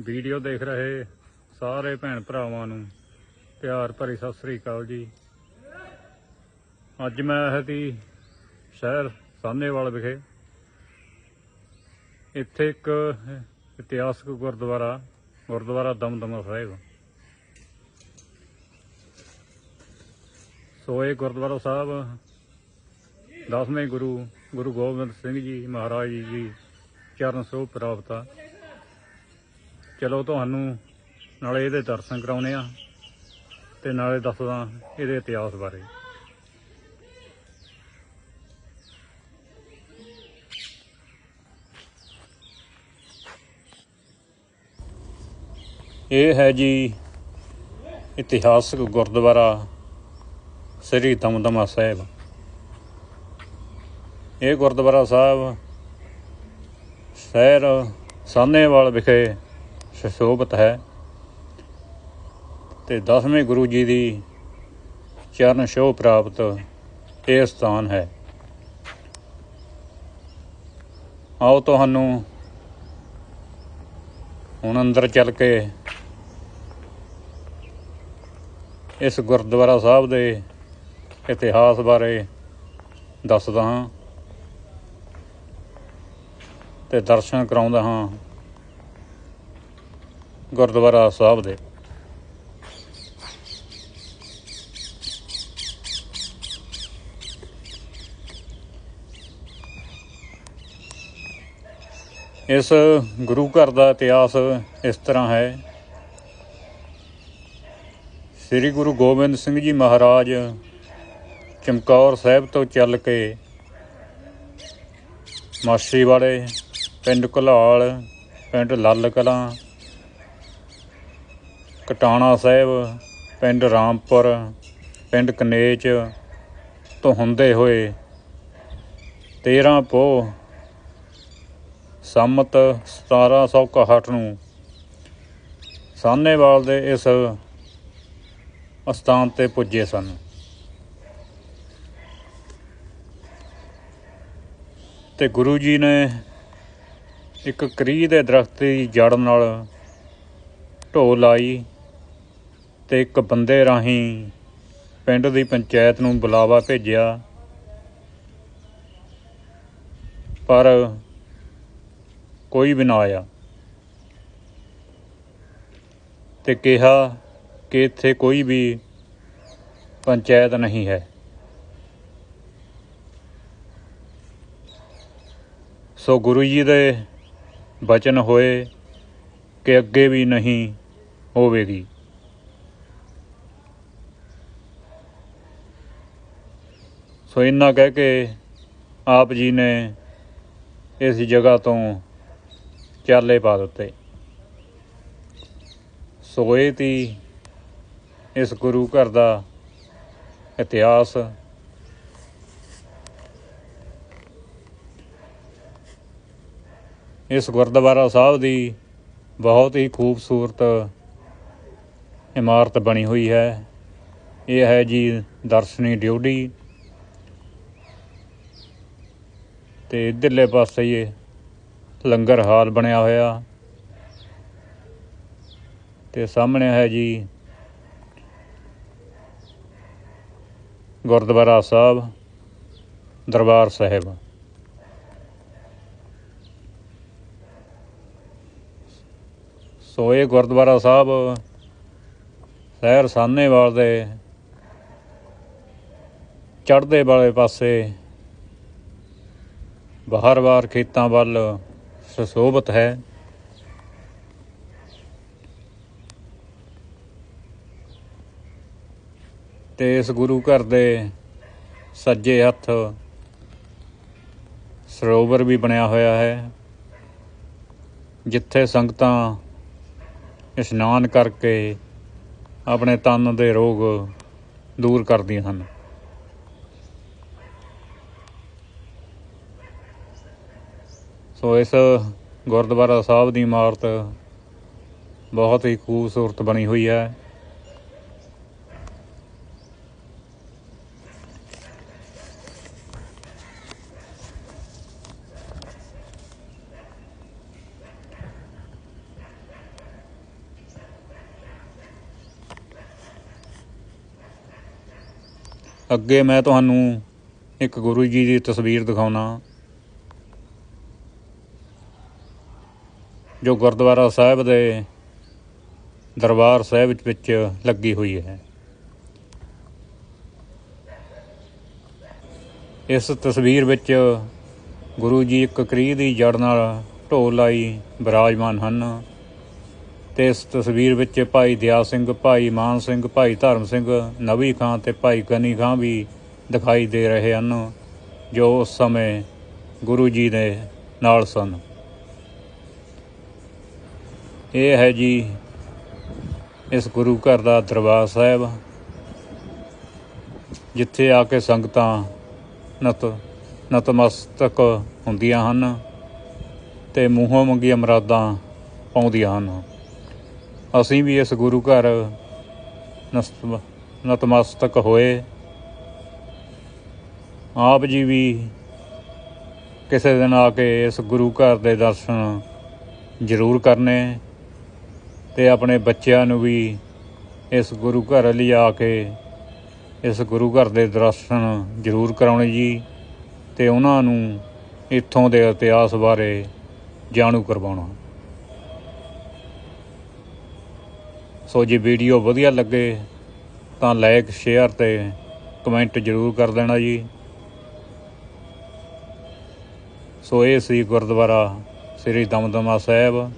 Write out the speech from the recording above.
Video ਦੇਖ ਰਹੇ ਸਾਰੇ ਭੈਣ ਭਰਾਵਾਂ ਨੂੰ ਪਿਆਰ ਭਰੀ ਸਤਿ ਸ੍ਰੀ ਅਕਾਲ ਜੀ। ਅੱਜ ਮੈਂ ਆਇਆ ਸੀ ਸ਼ਹਿਰ ਸਾਹਨੇਵਾਲ ਵਿਖੇ। ਇੱਥੇ ਇੱਕ ਇਤਿਹਾਸਕ ਗੁਰਦੁਆਰਾ ਗੁਰਦੁਆਰਾ ਦਮਦਮਾ ਸਾਹਿਬ। ਸੋ ਇਹ ਗੁਰਦੁਆਰਾ ਸਾਹਿਬ ਦਸਵੇਂ ਗੁਰੂ ਗੁਰੂ ਗੋਬਿੰਦ ਸਿੰਘ ਜੀ ਮਹਾਰਾਜ ਜੀ ਦੀ ਚਰਨ ਸੋਹ ਪ੍ਰਾਪਤ ਆ। ਚਲੋ ਤੁਹਾਨੂੰ ਨਾਲੇ ਇਹਦੇ ਦਰਸ਼ਨ ਕਰਾਉਨੇ ਆ ਤੇ ਨਾਲੇ ਦੱਸਦਾ ਇਹਦੇ ਇਤਿਹਾਸ ਬਾਰੇ। ਇਹ ਹੈ ਜੀ ਇਤਿਹਾਸਕ ਗੁਰਦੁਆਰਾ ਸ੍ਰੀ ਦਮਦਮਾ ਸਾਹਿਬ। ਇਹ ਗੁਰਦੁਆਰਾ ਸਾਹਿਬ ਸ਼ਹਿਰ ਸਾਹਨੇਵਾਲ ਵਿਖੇ ਸੁਸ਼ੋਭਿਤ ਹੈ। ਤੇ 10ਵੇਂ ਗੁਰੂ ਜੀ ਦੀ ਚਰਨ ਛੋਹ ਪ੍ਰਾਪਤ ਇਹ ਸਥਾਨ ਹੈ। ਆਓ ਤੁਹਾਨੂੰ ਹੁਣ ਅੰਦਰ ਚੱਲ ਕੇ ਇਸ ਗੁਰਦੁਆਰਾ ਸਾਹਿਬ ਦੇ ਇਤਿਹਾਸ ਬਾਰੇ ਦੱਸਦਾ ਹਾਂ ਤੇ ਦਰਸ਼ਨ ਕਰਾਉਂਦਾ ਹਾਂ। ਗੁਰਦੁਆਰਾ ਸਾਹਿਬ ਦੇ। ਇਸ ਗੁਰੂ ਘਰ ਦਾ ਇਤਿਹਾਸ ਇਸ ਤਰ੍ਹਾਂ ਹੈ। ਸ੍ਰੀ ਗੁਰੂ ਗੋਬਿੰਦ ਸਿੰਘ ਜੀ ਮਹਾਰਾਜ ਚਮਕੌਰ ਸਾਹਿਬ ਤੋਂ ਚੱਲ ਕੇ ਮਾਸੀ ਵਾਲੇ ਪਿੰਡ ਘਲਾਲ, ਪਿੰਡ ਲੱਲ ਕਲਾਂ ਕਟਾਣਾ ਸਾਹਿਬ, ਪਿੰਡ ਰਾਮਪੁਰ, ਪਿੰਡ ਕਨੇਚ ਤੋਂ ਹੁੰਦੇ ਹੋਏ 13 ਪੋਹ ਸੰਮਤ 1761 ਨੂੰ ਸਾਹਨੇਵਾਲ ਦੇ ਇਸ ਅਸਥਾਨ ਤੇ ਪੁੱਜੇ ਸਨ। ਤੇ ਗੁਰੂ ਜੀ ਨੇ ਇੱਕ ਕਰੀ ਦੇ ਦਰਖਤ ਦੀ ਜੜ ਨਾਲ ਢੋ ਲਾਈ। ਤੇ ਇੱਕ ਬੰਦੇ ਰਾਹੀਂ ਪਿੰਡ ਦੀ ਪੰਚਾਇਤ ਨੂੰ ਬੁਲਾਵਾ ਭੇਜਿਆ। ਪਰ ਕੋਈ ਵੀ ਨਾ ਆਇਆ। ਤੇ ਕਿਹਾ ਕਿ ਇੱਥੇ ਕੋਈ ਵੀ ਪੰਚਾਇਤ ਨਹੀਂ ਹੈ। ਸੋ ਗੁਰੂ ਜੀ ਦੇ ਬਚਨ ਹੋਏ ਕਿ ਅੱਗੇ ਵੀ ਨਹੀਂ ਹੋਵੇਗੀ। ਸੋ ਇੰਨਾ ਕਹਿ ਕੇ ਆਪ ਜੀ ਨੇ ਇਸ ਜਗ੍ਹਾ ਤੋਂ ਚਾਲੇ ਪਾ ਦਿੱਤੇ। ਸੋਏ ਤੀ ਇਸ ਗੁਰੂ ਘਰ ਦਾ ਇਤਿਹਾਸ। ਇਸ ਗੁਰਦੁਆਰਾ ਸਾਹਿਬ ਦੀ ਬਹੁਤ ਹੀ ਖੂਬਸੂਰਤ ਇਮਾਰਤ ਬਣੀ ਹੋਈ ਹੈ। ਇਹ ਹੈ ਜੀ ਦਰਸ਼ਨੀ ਡਿਊਟੀ। ਤੇ ਇਧਰਲੇ ਪਾਸੇ ਇਹ ਲੰਗਰ ਹਾਲ ਬਣਿਆ ਹੋਇਆ। ਤੇ ਸਾਹਮਣੇ ਹੈ ਜੀ ਗੁਰਦੁਆਰਾ ਸਾਹਿਬ, ਦਰਬਾਰ ਸਾਹਿਬ। ਸੋ ਇਹ ਗੁਰਦੁਆਰਾ ਸਾਹਿਬ ਸ਼ਹਿਰ ਸਾਹਨੇਵਾਲ ਦੇ ਚੜ੍ਹਦੇ ਵਾਲੇ ਪਾਸੇ ਬਾਹਰ-ਬਾਹਰ ਖੇਤਾਂ ਵੱਲ ਸੁਸ਼ੋਭਿਤ ਹੈ। ਤੇ ਇਸ ਗੁਰੂ ਘਰ ਦੇ ਸੱਜੇ ਹੱਥ ਸਰੋਵਰ ਵੀ ਬਣਿਆ ਹੋਇਆ ਹੈ, ਜਿੱਥੇ ਸੰਗਤਾਂ ਇਸ਼ਨਾਨ ਕਰਕੇ ਆਪਣੇ ਤਨ ਦੇ ਰੋਗ ਦੂਰ ਕਰਦੀਆਂ ਹਨ। ਸੋ ਇਸ ਗੁਰਦੁਆਰਾ ਸਾਹਿਬ ਦੀ ਇਮਾਰਤ ਬਹੁਤ ਹੀ ਖੂਬਸੂਰਤ ਬਣੀ ਹੋਈ ਹੈ। ਅੱਗੇ ਮੈਂ ਤੁਹਾਨੂੰ ਇੱਕ ਗੁਰੂ ਜੀ ਦੀ ਤਸਵੀਰ ਦਿਖਾਉਣਾ। ਜੋ ਗੁਰਦੁਆਰਾ ਸਾਹਿਬ ਦੇ ਦਰਬਾਰ ਸਾਹਿਬ ਵਿੱਚ- ਲੱਗੀ ਹੋਈ ਹੈ। ਇਸ ਤਸਵੀਰ ਵਿੱਚ ਗੁਰੂ ਜੀ ਇੱਕ ਕਰੀ ਦੀ ਜੜ ਨਾਲ ਢੋਲ ਲਾਈ ਬਿਰਾਜਮਾਨ ਹਨ ਤੇ ਇਸ ਤਸਵੀਰ ਵਿੱਚ ਭਾਈ ਦਿਆ ਸਿੰਘ, ਭਾਈ ਮਾਨ ਸਿੰਘ, ਭਾਈ ਧਰਮ ਸਿੰਘ, ਨਵੀ ਖਾਂ ਤੇ ਭਾਈ ਗਨੀ ਖਾਂ ਵੀ ਦਿਖਾਈ ਦੇ ਰਹੇ ਹਨ, ਜੋ ਉਸ ਸਮੇਂ ਗੁਰੂ ਜੀ ਦੇ ਨਾਲ ਸਨ। ਇਹ ਹੈ ਜੀ ਇਸ ਗੁਰੂ ਘਰ ਦਾ ਦਰਬਾਰ ਸਾਹਿਬ, ਜਿੱਥੇ ਆ ਕੇ ਸੰਗਤਾਂ ਨਤ, ਨਤਮਸਤਕ ਹੁੰਦੀਆਂ ਹਨ ਤੇ ਮੂੰਹੋਂ ਮੰਗੀਆਂ ਮਰਾਦਾਂ ਪਾਉਂਦੀਆਂ ਹਨ। ਅਸੀਂ ਵੀ ਇਸ ਗੁਰੂ ਘਰ ਨਸਤ- ਨਤਮਸਤਕ ਹੋਏ। ਆਪ ਜੀ ਵੀ ਕਿਸੇ ਦਿਨ ਆ ਕੇ ਇਸ ਗੁਰੂ ਘਰ ਦੇ ਦਰਸ਼ਨ ਜ਼ਰੂਰ ਕਰਨੇ। ਤੇ ਆਪਣੇ ਬੱਚਿਆਂ ਨੂੰ ਵੀ ਇਸ ਗੁਰੂ ਘਰ ਲਈ ਆ ਕੇ ਇਸ ਗੁਰੂ ਘਰ ਦੇ ਦਰਸ਼ਨ ਜ਼ਰੂਰ ਕਰਾਉਣੇ ਜੀ ਤੇ ਉਹਨਾਂ ਨੂੰ ਇੱਥੋਂ ਦੇ ਇਤਿਹਾਸ ਬਾਰੇ ਜਾਣੂ ਕਰਵਾਉਣਾ। ਸੋ ਜੇ ਵੀਡੀਓ ਵਧੀਆ ਲੱਗੇ ਤਾਂ ਲਾਈਕ, ਸ਼ੇਅਰ ਤੇ ਕਮੈਂਟ ਜ਼ਰੂਰ ਕਰ ਦੇਣਾ ਜੀ। ਸੋ ਇਹ ਸੀ ਗੁਰਦੁਆਰਾ ਸ੍ਰੀ ਦਮਦਮਾ ਸਾਹਿਬ।